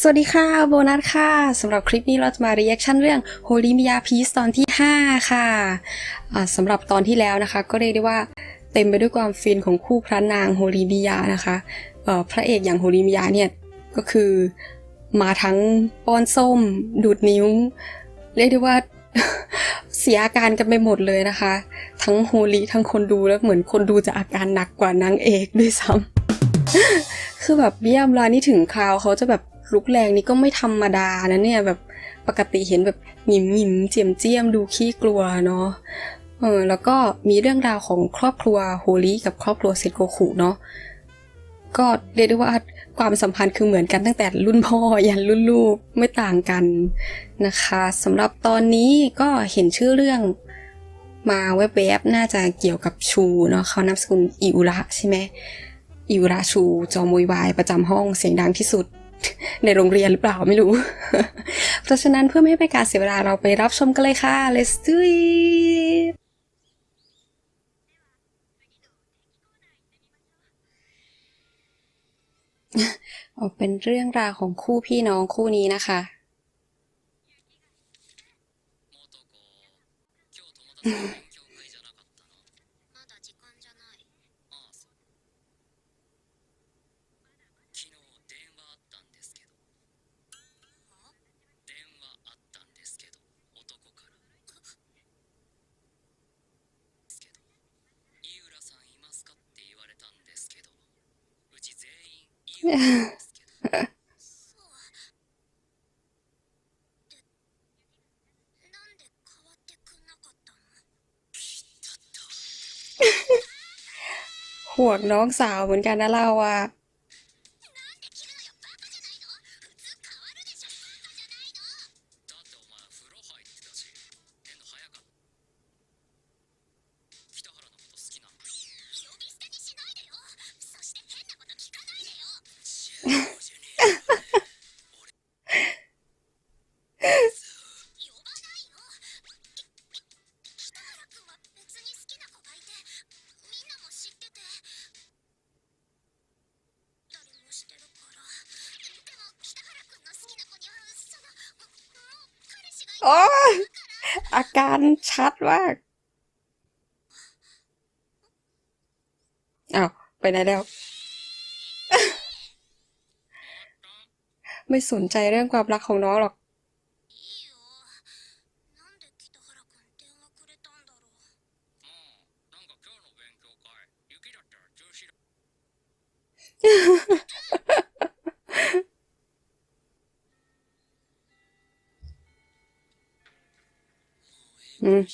สวัสดีค่ะโบนัสค่ะสำหรับคลิปนี้เราจะมา reaction เรื่อง Holy Mia Peace ตอนที่ 5 ค่ะสำหรับตอนที่แล้วนะคะ ก็เรียกได้ว่าเต็มไปด้วยความฟินของคู่พระนางโฮลีมิยานะคะพระเอกอย่างโฮลีมิยาเนี่ยก็คือมาทั้งป้อนส้ม ดูดนิ้ว เรียกได้ว่าเสียอาการกันไปหมดเลยนะคะ ทั้งโฮลีทั้งคนดูแล้วเหมือนคนดูจะอาการหนักกว่านางเอกด้วยซ้ำคือแบบเบี้ยมลานี่ถึงคราวเขาจะแบบ ลุกแรงนี่ก็ไม่ธรรมดานะเนี่ยแบบปกติเห็นแบบหยิมหยิมเจียมเจียมดูขี้กลัวเนาะเออแล้วก็มีเรื่องราวของครอบครัวโฮลิกับครอบครัวเซนโกคุเนาะก็เรียกได้ว่าความสัมพันธ์คือเหมือนกันตั้งแต่รุ่นพ่อยันรุ่นลูกไม่ต่างกันนะคะสำหรับตอนนี้ก็เห็นชื่อเรื่องมาแวบๆน่าจะเกี่ยวกับชูเนาะเขานามสกุลอิอุระใช่ไหมอิวราชูจอมวยวายประจำห้องเสียงดังที่สุด ในโรงเรียนหรือเปล่าไม่รู้ เพราะฉะนั้นเพื่อไม่ให้เป็นการเสียเวลาเราไปรับชมกันเลยค่ะ let's do it เป็นเรื่องราวของคู่พี่น้องคู่นี้นะคะ元子 ห่วงน้องสาวเหมือนกันนะเราอะ การชัดมากอ้าวไปไหนแล้ว ไม่สนใจเรื่องความรักของน้องหรอก うん。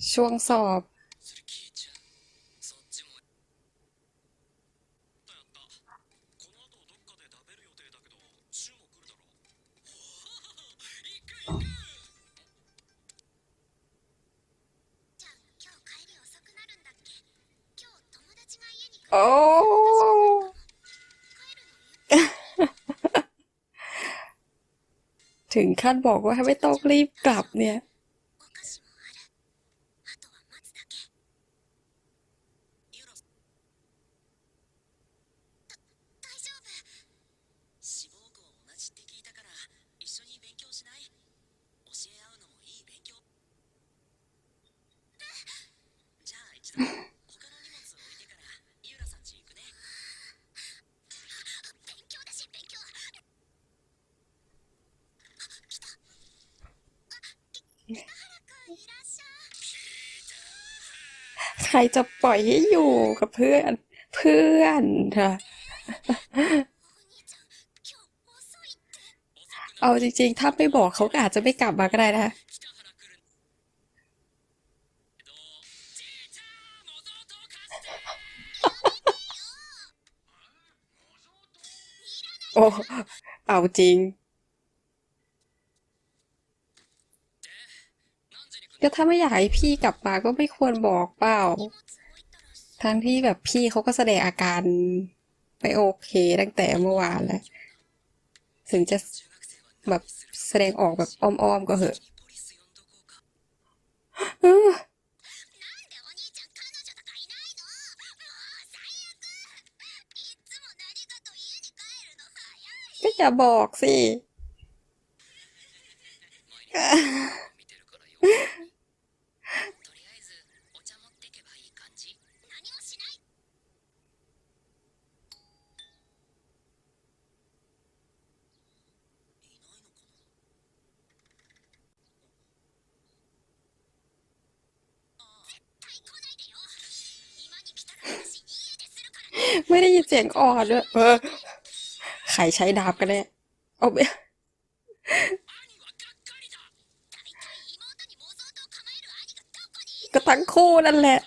小のさ、 ถึงขั้นบอกว่าให้ไม่ต้องรีบกลับเนี่ย รจะปล่อยให้อยู่กับเพื่อน เพื่อนค่ะเอาจริงๆ ถ้าไม่บอกเขาก็อาจจะไม่กลับมาก็ได้นะโอ้ เอาจริง ก็ถ้าไม่อยากให้พี่กลับมาก็ไม่ควรบอกเปล่า ทั้งที่แบบพี่เขาก็แสดงอาการไม่โอเคตั้งแต่เมื่อวานแล้ว ถึงจะแบบแสดงออกแบบอ้อมๆก็เหอะก็อย่าบอกสิ ไม่ได้ยินเสียงอ่อนด้วยเออใครใช้ดาบกันแน่เอาไปก็ทั้งคู่นั่นแหละ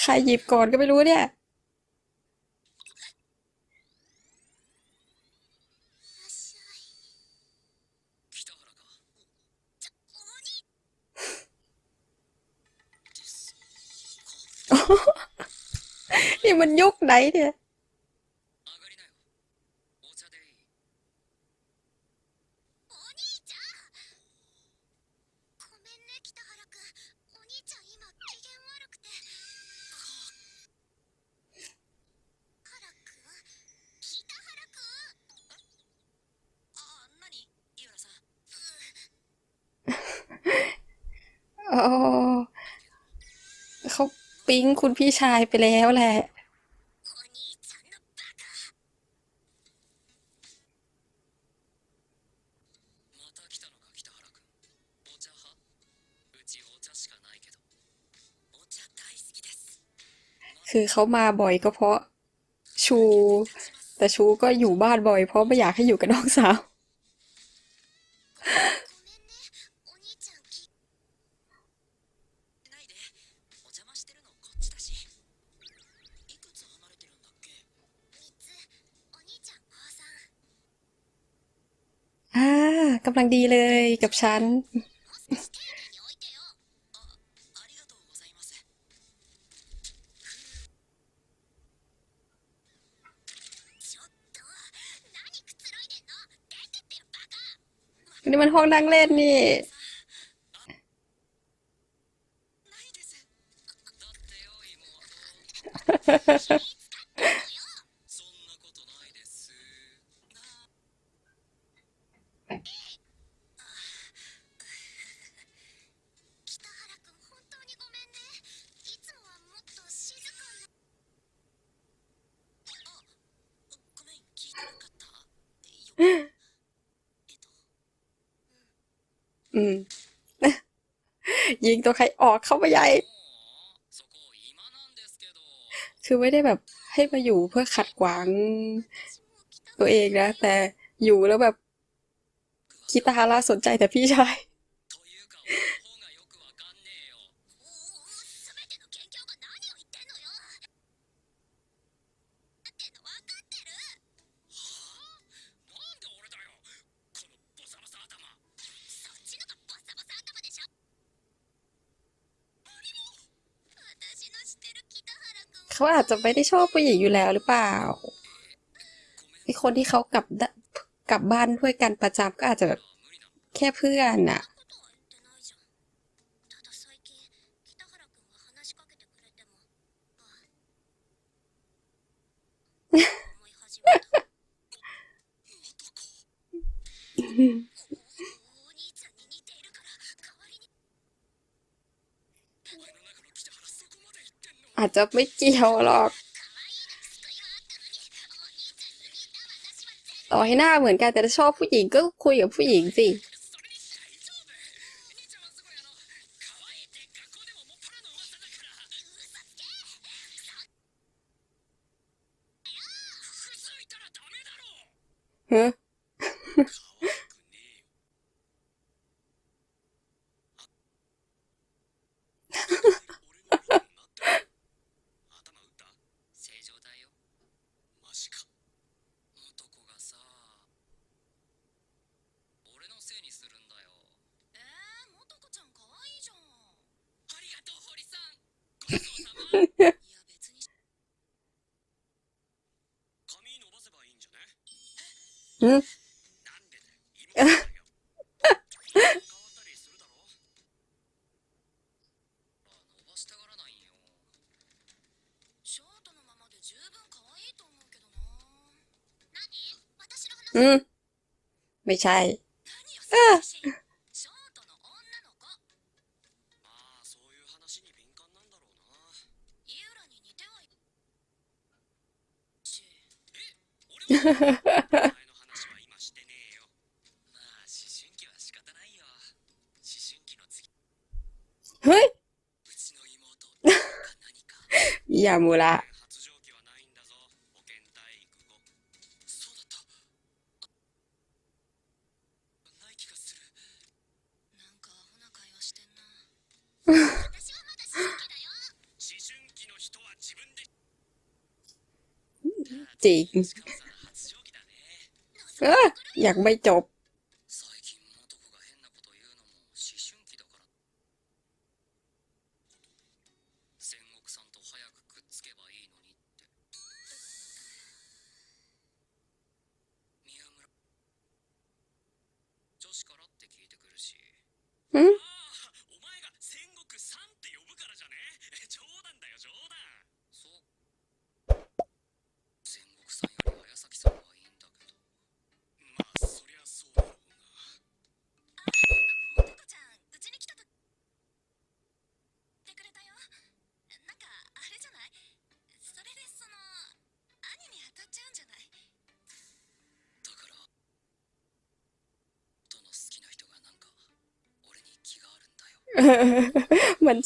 ใครหยิบก่อนก็ไม่รู้เนี่ย มันยุคไหนเนี่ยเขาปิ๊งคุณพี่ชายไปแล้วแหละ คือเขามาบ่อยก็เพราะชู แต่ชูก็อยู่บ้านบ่อยเพราะไม่อยากให้อยู่กับน้องสาว อ่ากำลังดีเลยกับฉัน นี่มันห้องนั่งเล่นนี่ืม ยิงตัวใครออกเข้าไปใหญ่ คือไม่ได้แบบให้มาอยู่เพื่อขัดขวาง ตัวเองนะ แต่อยู่แล้วแบบกิตาร่าสนใจแต่พี่ชาย เขาอาจจะไม่ได้ชอบผู้หญิงอยู่แล้วหรือเปล่าไอคนที่เขากลับกลับบ้านด้วยกันประจำก็อาจจะแแค่เพื่อนอะอืม อาจจะไม่เกี่ยวหรอก ต่อให้หน้าเหมือนกันแต่ชอบผู้หญิงก็คุยกับผู้หญิงสิ ฮะ อืม ไม่ใช่ เออเฮ้ยยามูระ จริงเอออยากไม่จบ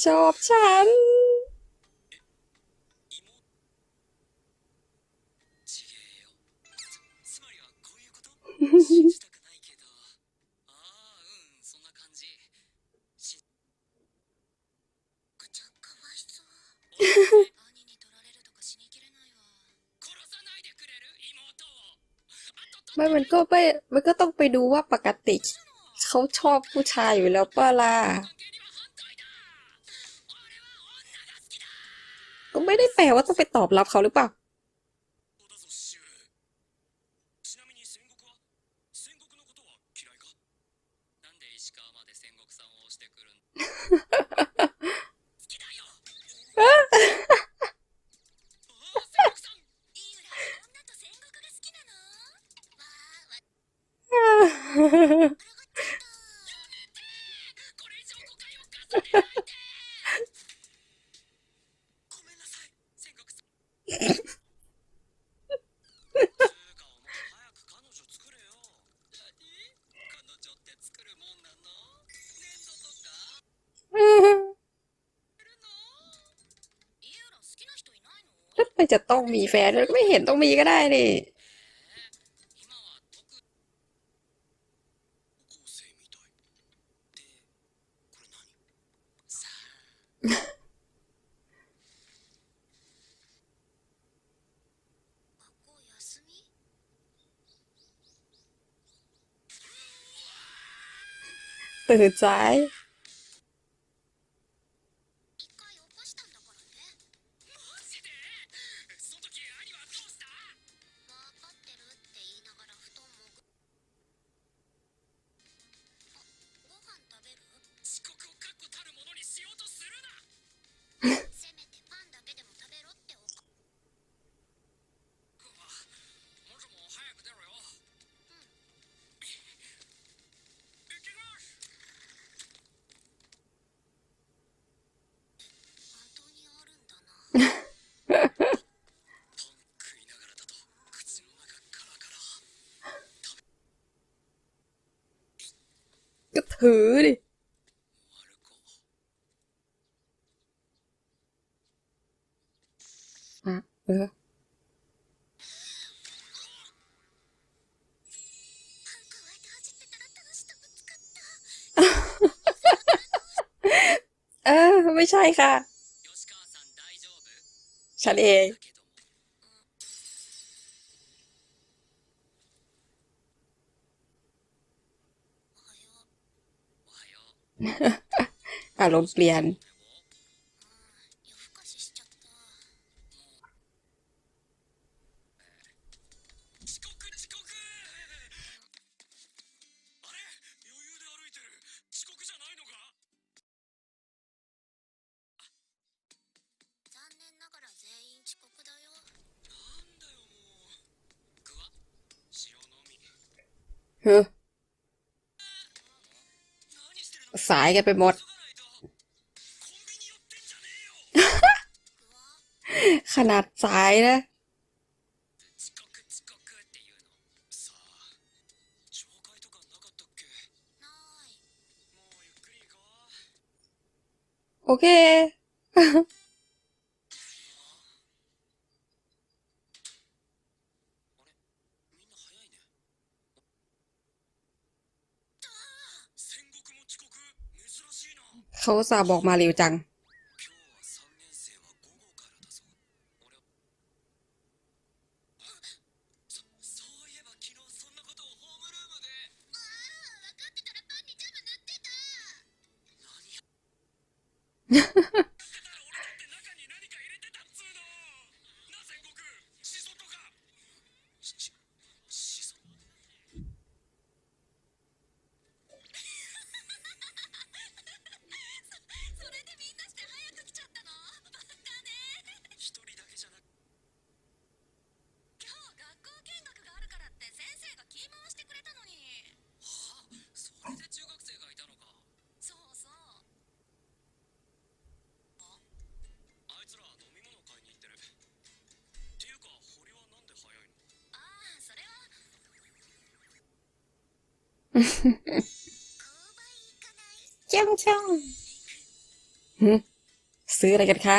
ชอบฉัน ไม่มันก็ไม่มันก็ต้องไปดูว่าปกติ เขาชอบผู้ชายอยู่แล้วเปล่าล่ะ ไม่ได้แปลว่าต้องไปตอบรับเขาหรือเปล่า จะต้องมีแฟนไม่เห็นต้องมีก็ได้นี่ตื่นใจ เออไม่ใช่ค่ะ ฉันเอง อารมณ์เปลี่ยน ฮะสายกันไปหมด ขนาดสายนะ โอเค เขาสาบอกมาเร็วจัง Ha. จ้องจ้องซื้ออะไรกันคะ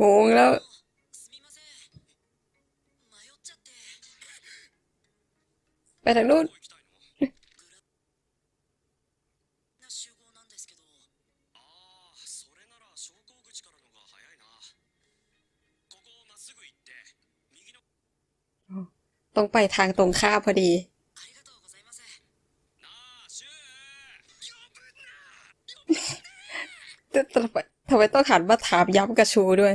โกงแล้ว ไปทางนู้นต้องไปทางตรงข้าพอดีทำไมต้องหันมาถามย้ำกระชูด้วย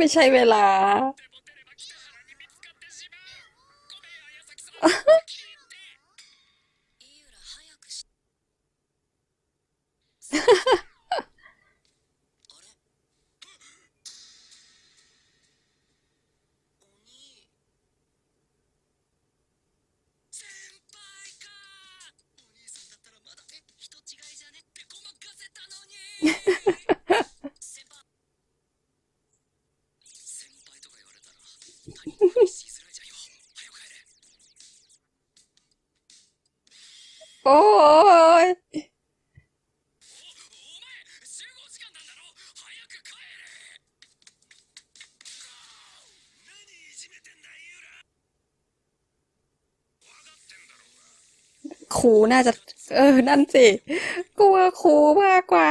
ไม่ใช่เวลา โอ้ยครูน่าจะ เออ นั่นสิ กลัวครูมากกว่า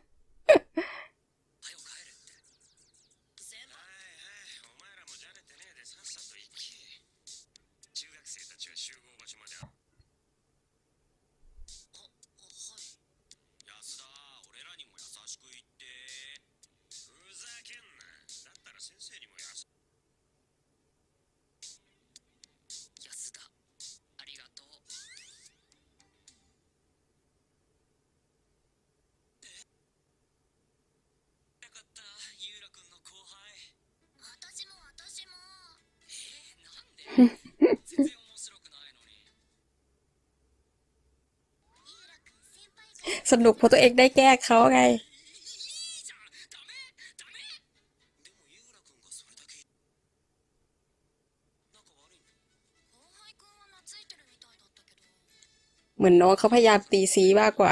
สนุกเพราะตัวเองได้แก้เขาไง เหมือนน้องเขาพยายามตีซีมากกว่า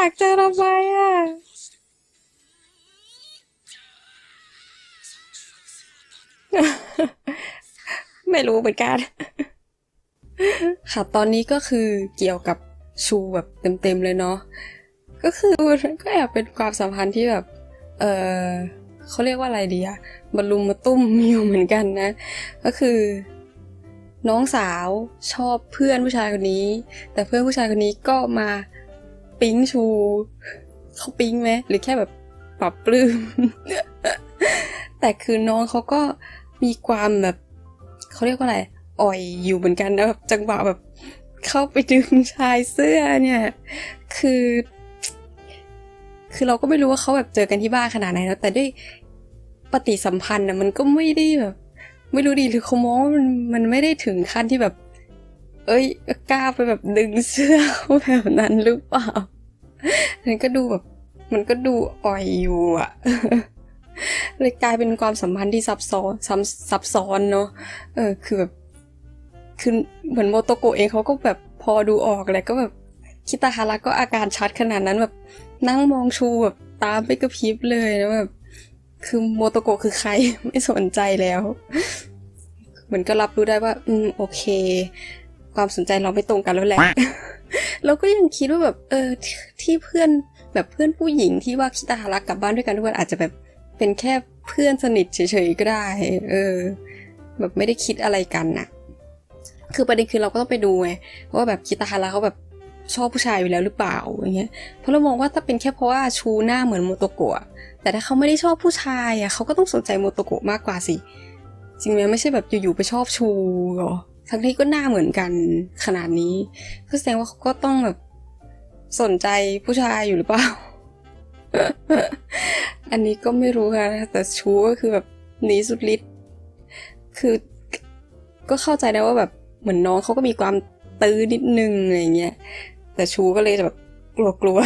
อยากเจอระบายอะไม่รู้เหมือนกัน ค่ะ ตอนนี้ก็คือเกี่ยวกับชูแบบเต็มๆเลยเนาะ ก็คือก็แอบเป็นความสัมพันธ์ที่แบบ เออเขาเรียกว่าอะไรดีอะบรรลุมมาตุ้มอยู่เหมือนกันนะ ก็คือ น้องสาวชอบเพื่อนผู้ชายคนนี้ แต่เพื่อนผู้ชายคนนี้ก็มา ปิ๊งชูเขาปิ๊งไหมหรือแค่แบบปรับปลื้มแต่คือน้องเขาก็มีความแบบเขาเรียกว่าอะไรอ่อยอยู่เหมือนกันนะแบบจังหวะแบบเข้าไปดึงชายเสื้อเนี่ย คือ คือเราก็ไม่รู้ว่าเขาแบบเจอกันที่บ้านขนาดไหนแล้วแต่ด้วยปฏิสัมพันธ์นะมันก็ไม่ได้แบบ ไม่รู้ดีหรือเขามองว่ามันมันไม่ได้ถึงขั้นที่แบบ เอ้ยกล้าไปแบบดึงเสื้อแบบนั้นหรือเปล่ามันก็ดูแบบ มันก็ดูอ่อยอยู่อะเลยกลายเป็นความสัมพันธ์ที่ซับซ้อนซับซับซ้อนเนาะเออ คือแบบคือเหมือนโมโตโกเองเขาก็แบบพอดูออกแหละก็แบบคิตาฮาระก็อาการชัดขนาดนั้นแบบ นั่งมองชูแบบตามไปกระพริบเลยนะแบบคือโมโตโกคือใครไม่สนใจแล้ว เหมือนก็รับรู้ได้ว่า อืมโอเค ความสนใจเราไม่ตรงกันแล้วแหละเราก็ยังคิดว่าแบบเออที่ที่เพื่อนแบบเพื่อนผู้หญิงที่ว่าคิตาฮาระกลับบ้านด้วยกันทุกวันอาจจะแบบเป็นแค่เพื่อนสนิทเฉยๆก็ได้ เออ แบบไม่ได้คิดอะไรกันน่ะ คือประเด็นคือเราก็ต้องไปดูไงว่าแบบคิตาฮาระเขาแบบชอบผู้ชายอยู่แล้วหรือเปล่าอย่างเงี้ยเพราะเรามองว่าถ้าเป็นแค่เพราะว่าชูหน้าเหมือนโมโตโกะแต่ถ้าเขาไม่ได้ชอบผู้ชายอะเขาก็ต้องสนใจโมโตโกะมากกว่าสิจริงไหมไม่ใช่แบบอยู่ๆไปชอบชูหรอ ทั้งที่ก็หน้าเหมือนกันขนาดนี้ ก็แสดงว่าเขาก็ต้องแบบสนใจผู้ชายอยู่หรือเปล่า อันนี้ก็ไม่รู้ค่ะ แต่ชูก็คือแบบหนีสุดฤทธิ์ คือก็เข้าใจได้ว่าแบบเหมือนน้องเขาก็มีความตื้อนิดนึงอะไรเงี้ย แต่ชูก็เลยแบบกลัว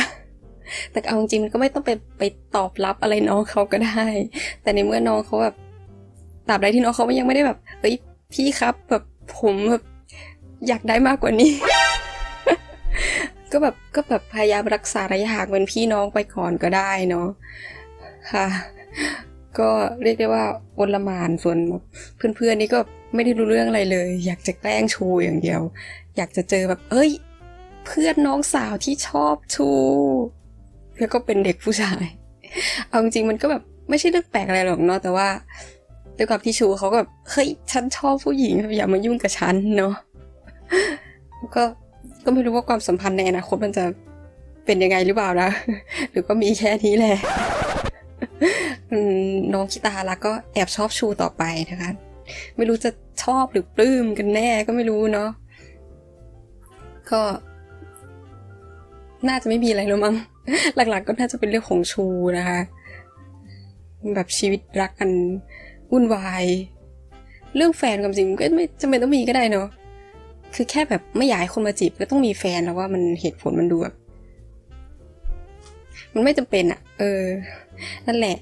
ๆ แต่เอาจริงๆมันก็ไม่ต้องไปไปตอบรับอะไรน้องเขาก็ได้ แต่ในเมื่อน้องเขาแบบตราบใดที่น้องเขายังไม่ได้แบบเฮ้ยพี่ครับแบบ ผมแบบอยากได้มากกว่านี้ ก็แบบก็แบบพยายามรักษาระยะห่างเป็นพี่น้องไปก่อนก็ได้เนาะค่ะ ก็เรียกได้ว่าโอลหมานส่วนเพื่อนๆนี่ก็ไม่ได้รู้เรื่องอะไรเลย อยากจะแกล้งชูอย่างเดียว อยากจะเจอแบบ เอ้ย เพื่อนน้องสาวที่ชอบชูแล้วก็เป็นเด็กผู้ชาย เอาจริงมันก็แบบไม่ใช่เรื่องแปลกอะไรหรอกเนาะแต่ว่า ด้วยความที่ชูเขาก็แบบเฮ้ยฉันชอบผู้หญิงอย่ามายุ่งกับฉันเนาะก็ก็ไม่รู้ว่าความสัมพันธ์ในอนาคตมันจะเป็นยังไงหรือเปล่านะ หรือก็มีแค่นี้แหละน้องคิตาล้วก็แอบชอบชูต่อไปนะคะ ไม่รู้จะชอบหรือปลื้มกันแน่ก็ไม่รู้เนาะก็ น่าจะไม่มีอะไรแล้วมั้งหลักๆ ก็น่าจะเป็นเรื่องของชูนะคะ แบบชีวิตรักกัน วุ่นวาย เรื่องแฟนความจริงก็ไม่จำเป็นต้องมีก็ได้เนาะคือแค่แบบไม่อยากให้คนมาจีบก็ต้องมีแฟนแล้วว่ามันเหตุผลมันดูแบบมันไม่จำเป็นอะเออ นั่นแหละ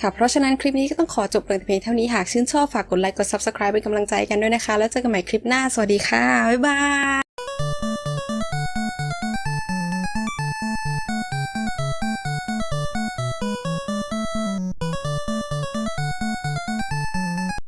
ค่ะ เพราะฉะนั้นคลิปนี้ก็ต้องขอจบเพียงเท่านี้ หากชื่นชอบฝากกดไลค์ กด subscribe เป็นกำลังใจกันด้วยนะคะ แล้วเจอกันใหม่คลิปหน้า สวัสดีค่ะ บ๊ายบาย